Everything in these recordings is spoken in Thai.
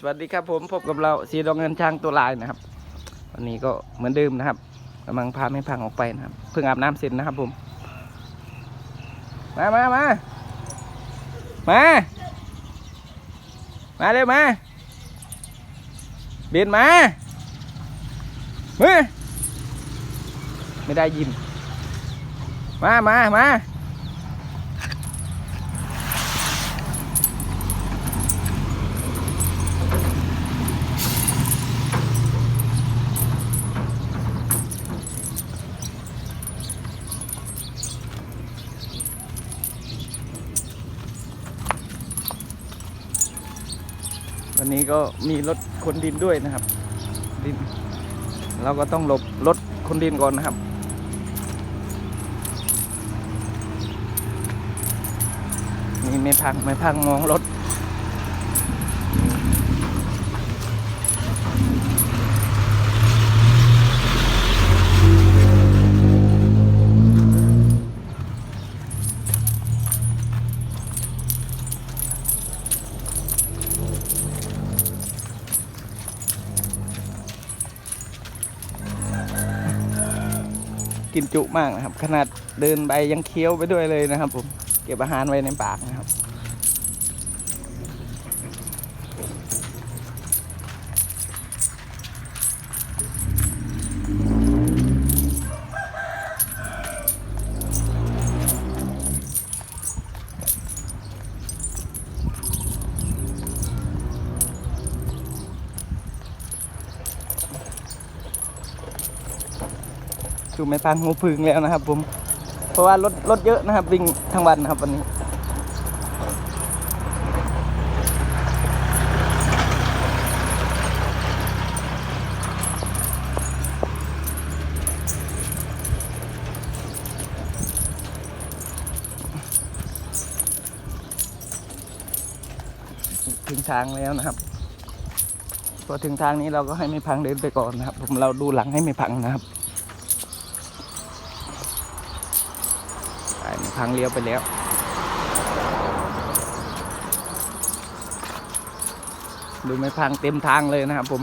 สวัสดีครับผมพบกับเราสีดองเงินช่างตัวลายนะครับ วันนี้ก็เหมือนเดิมนะครับกำลังพาไม่พังออกไปนะครับเพิ่งอาบน้ำเสร็จนะครับผม มามามามามาเร็วมาเบียนมาเมื่อไม่ได้ยิน มามามา นนี้ก็มีรถคนดินด้วยนะครับ ดิน เราก็ต้องหลบรถคนดินก่อนนะครับ นี่ไม่พังไม่พังมองรถ กินจุมากนะครับ ขนาดเดินไปยังเคี้ยวไปด้วยเลยนะครับ ผมเก็บอาหารไว้ในปากนะครับ จูไม่พังหูพึ่งแล้วนะครับ ผม เพราะว่ารถรถเยอะนะครับ วิ่งทั้งวันนะครับวันนี้ถึงทางแล้วนะครับพอถึงทางนี้เราก็ให้ไม่พังเดินไปก่อนนะครับ ผมเราดูหลังให้ไม่พังนะครับ พังเลี้ยวไปแล้ว ดูไม่พังเต็มทางเลยนะครับผม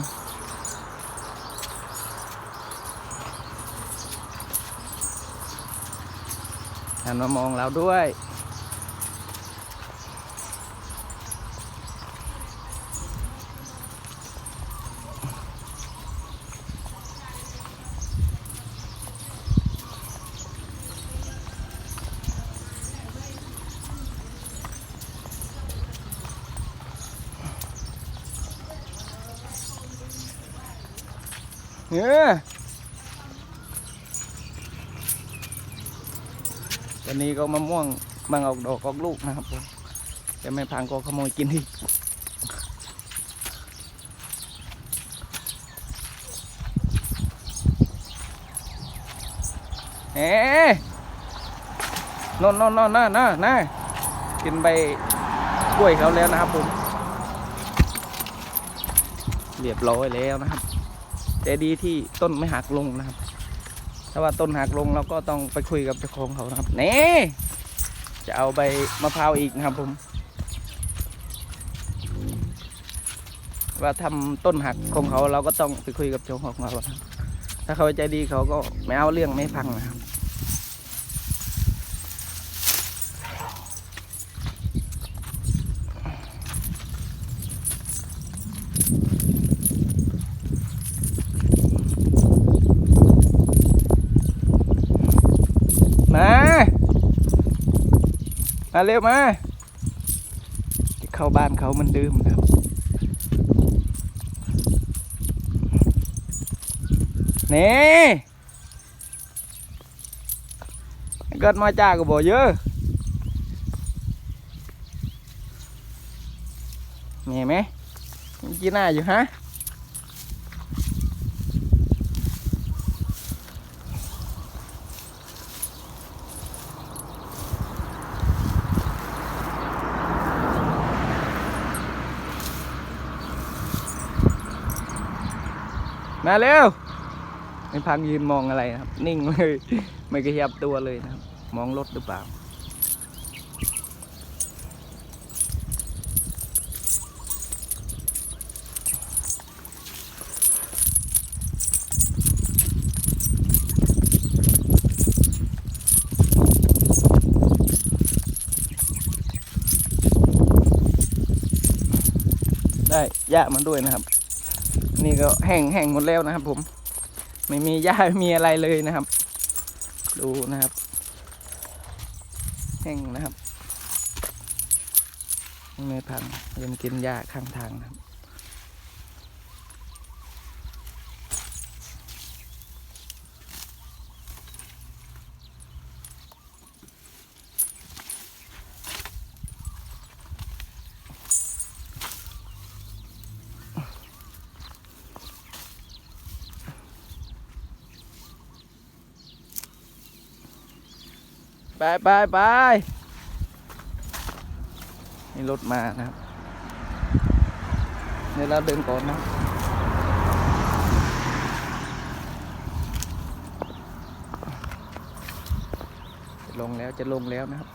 หันมามองเราด้วย เออ วันนี้ก็มะม่วงบางออกดอกออกลูกนะครับผมจะไม่พังก็ขโมยกินที่เอ๊ะนนนนนน่าน่าน่ากินใบกล้วยเขาแล้วนะครับผมเรียบร้อยแล้วนะครับ แต่ดีที่ต้นไม่หักลงนะครับ ถ้าว่าต้นหักลงเราก็ต้องไปคุยกับเจ้าของเขานะครับนี่จะเอาใบมะพร้าวอีกนะครับผมว่าทำต้นหักของเขาเราก็ต้องไปคุยกับเจ้าของเขาครับถ้าเขาใจดีเขาก็ไม่เอาเรื่องไม่พังนะครับ มา มาเร็วมา จะเข้าบ้านเขามันดื่มนะครับ นี่เกิดมาจ้าก็บอกเยอะนี่ไหมจีน่าอยู่ฮะ มาเร็วไม่พังยืนมองอะไรนะครับ นิ่งเลย ไม่กระยับตัวเลยนะครับ มองรถหรือเปล่า ได้แยกมันด้วยนะครับ นี่ก็แห้งแห้งหมดแล้วนะครับผมไม่มีหญ้าไม่มีอะไรเลยนะครับ ดูนะครับ แห้งนะครับ ไม่พังยังกินหญ้าข้างทางนะครับ ไปไปไปมีรถมานะครับเดี๋ยวเราเดินก่อนนะลงแล้วจะลงแล้วนะครับ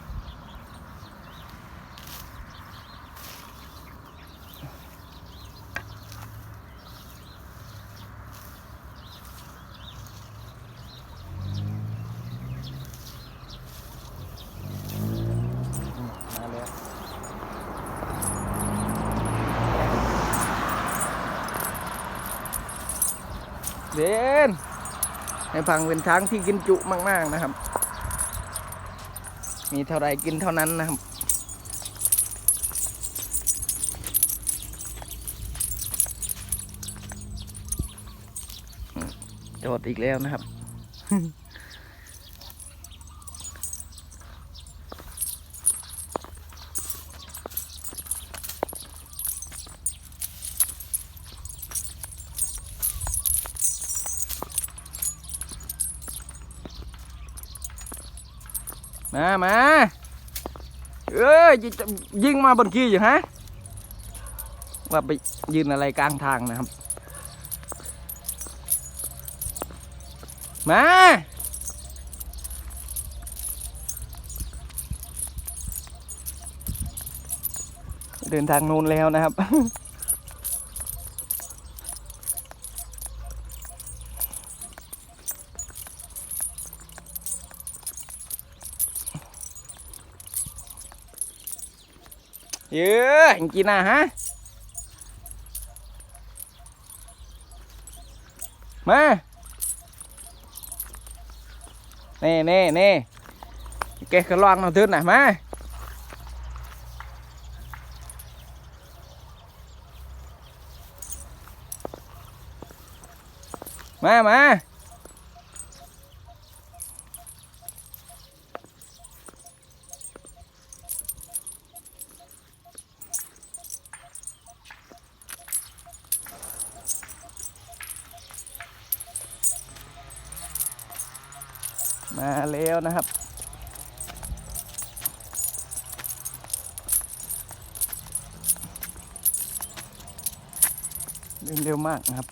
มาแล้วเดน ให้พังเป็นช้างที่กินจุมาก ๆนะครับ มีเท่าไรกินเท่านั้นนะครับโจทย์อีกแล้วนะครับ มามาเอ้ยยิงมาบนกี้อยู่ฮะว่าไปยืนอะไรกลางทางนะครับ มาเดินทางนู้นแล้วนะครับ เยอะจริงๆนะฮะ มาเน่เน่เน่แกขลองเราทึนนะมามามา มาแล้วนะครับเดินเร็วมากนะครับ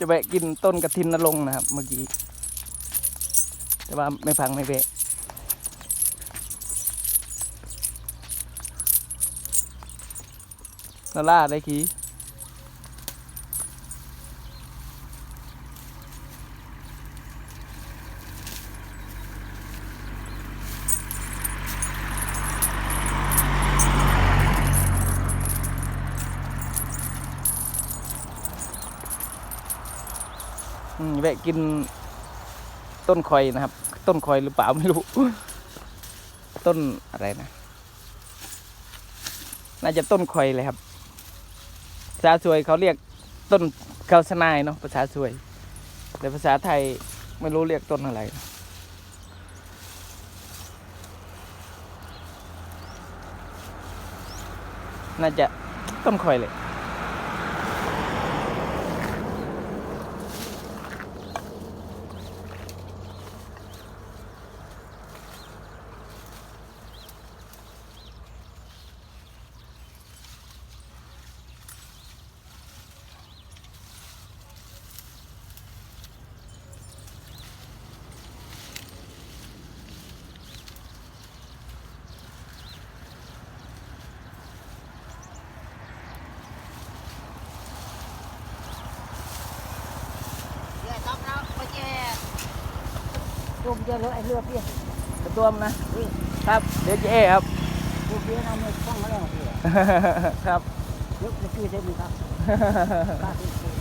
จะแวะกินต้นกระถินนรงนะครับ เมื่อกี้ แต่ว่าไม่พังไม่แวะนาล่าได้ขี แวะกินต้นคอยนะครับ ต้นคอยหรือเปล่าไม่รู้ ต้นอะไรนะ น่าจะต้นคอยเลยครับภาษาสวยเขาเรียกต้นเกาสนายเนาะภาษาสวย แต่ภาษาไทยไม่รู้เรียกต้นอะไรน่าจะต้นคอยเลย เดียวเลยไอ้เรือเปี้ยกระตัวมนะครับเดี๋ยวเจ๊ครับตัวเปี้ยเอาเงินฟังมาแล้วเปี้ยครับยกจะชื่อเส้นนี้ครับป้าเป็นคน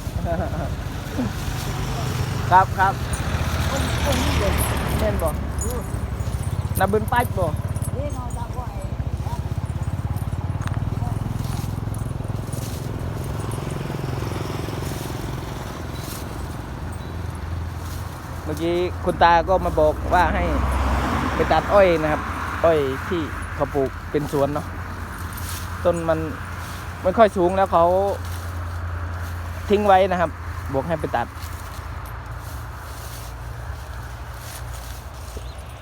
ครับครับคนคนนี้เดียวเน่นบ่นาบึนปัจบ่ เอ๊ะน้องจะว่าไอ้ เมื่อ กี้คุณตาก็มาบอกว่าให้ไปตัดอ้อยนะครับ อ้อยที่เขาปลูกเป็นสวนเนาะต้นมันไม่ค่อยสูงแล้วเขาทิ้งไว้นะครับ บอกให้ไปตัด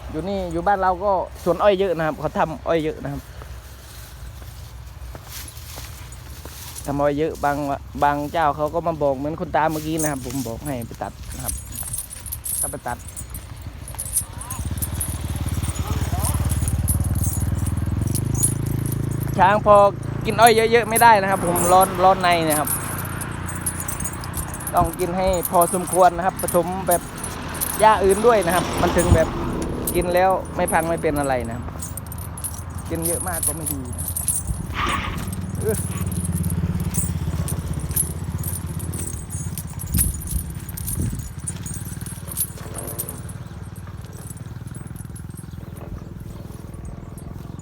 อยู่นี่อยู่บ้านเราก็สวนอ้อยเยอะนะครับเขาทำอ้อยเยอะนะครับทำอ้อยเยอะบางบางเจ้าเขาก็มาบอกเหมือนคุณตาเมื่อกี้นะครับ ผมบอกให้ไปตัดนะครับ ถ้าไปตัดช้างพอกินอ้อยเยอะๆไม่ได้นะครับ ผมร้อนร้อนในนะครับ ต้องกินให้พอสมควรนะครับผสมแบบหญ้าอื่นด้วยนะครับ มันถึงแบบกินแล้วไม่พังไม่เป็นอะไรนะครับ กินเยอะมากก็ไม่ดีนะ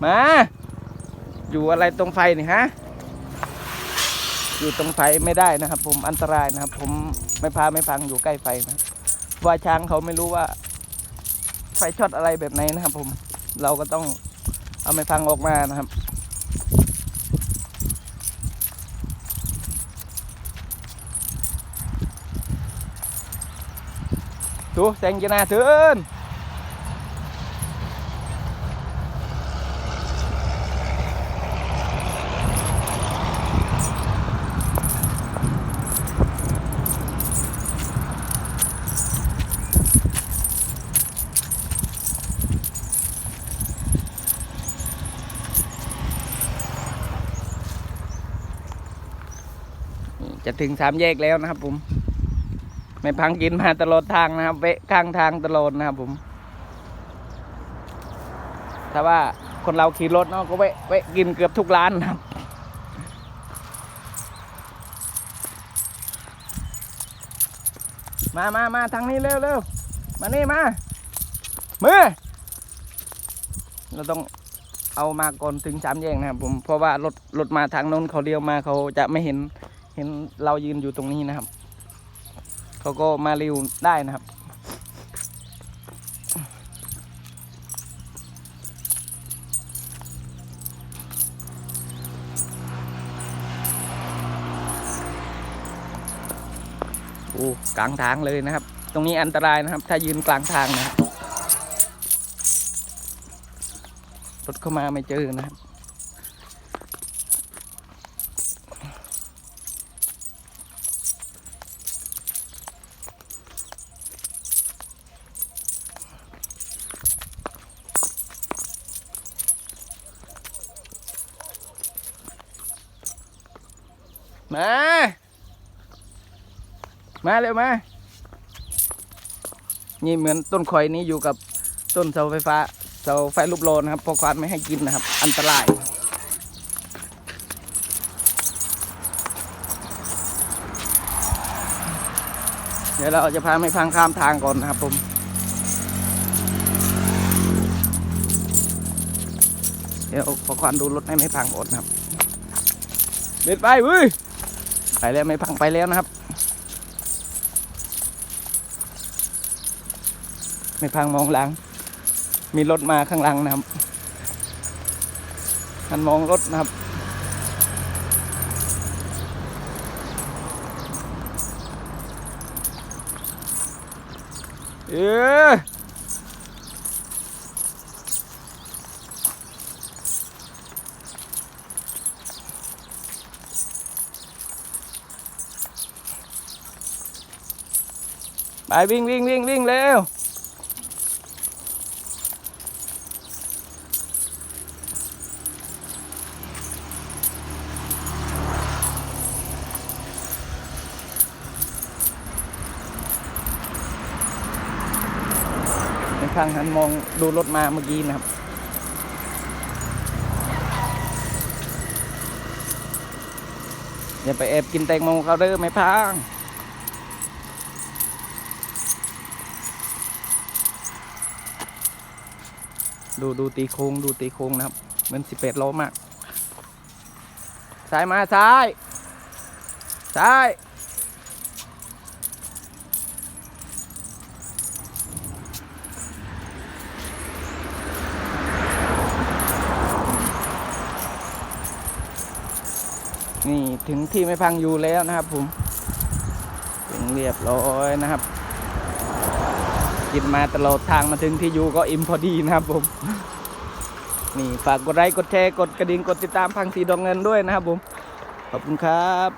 มา อยู่อะไรตรงไฟนี่ฮะ อยู่ตรงไฟไม่ได้นะครับ ผมอันตรายนะครับ ผมไม่พาไม่พังอยู่ใกล้ไฟนะว่าช้างเขาไม่รู้ว่า ไฟช็อตอะไรแบบไหนนะครับ ผมเราก็ต้องเอาไม่พังออกมานะครับดูแสงจะน่าเถินนี่ จะถึงสามแยกแล้วนะครับ ผม ไม่พังกินมาตลอดทางนะครับเวะข้างทางตลอดนะครับ ผม ถ้าว่าคนเราขี่รถเนาะก็แวะแวะกินเกือบทุกร้านนะครับมามามาทางนี้เร็วเร็วมานี่มามือเราต้องเอามาก่อนถึงสามแยกนะครับผม เพราะว่ารถรถมาทางโน้นเขาเลี้ยวมาเขาจะไม่เห็น เห็นเรายืนอยู่ตรงนี้นะครับ เขาก็มาเร็วได้นะครับ โอ้กลางทางเลยนะครับ ตรงนี้อันตรายนะครับ ถ้ายืนกลางทางนะครับรถเข้ามาไม่เจอนะครับ มา มาเร็วมา นี่เหมือนต้นข่อยนี้อยู่กับต้นเสาไฟฟ้า เสาไฟลูกโลนะครับพราะควานไม่ให้กินนะครับ อันตรายเดี๋ยวเราจะพาไม่พังข้ามทางก่อนนะครับผม เดี๋ยวขอควานดูรถให้ไม่พังก่อนนะครับเด็ดไปเว้ย แล้วไม่พังไปแล้วนะครับ ไม่พังมองหลัง มีรถมาข้างหลังนะครับมันมองรถนะครับเออ วิ่งวิ่งวิ่งวิ่งเร็วทางหันมองดูรถมาเมื่อกี้นะครับอย่าไปแอบกินแตงโมเขาเด้อไม่พัง ดูดูตีโค้งดูตีโค้งนะครับเหมือนสิบเอ็ดโลมาก ซ้ายมาซ้าย ซ้าย นี่ถึงที่ไม่พังอยู่แล้วนะครับผมถึงเรียบร้อยนะครับ กินมาตลอดทางมาถึงที่อยู่ก็อิ่มพอดีนะครับผมนี่ฝากกดไลค์กดแชร์กดกระดิ่งกดติดตามพังสีดองเงินด้วยนะครับผมขอบคุณครับ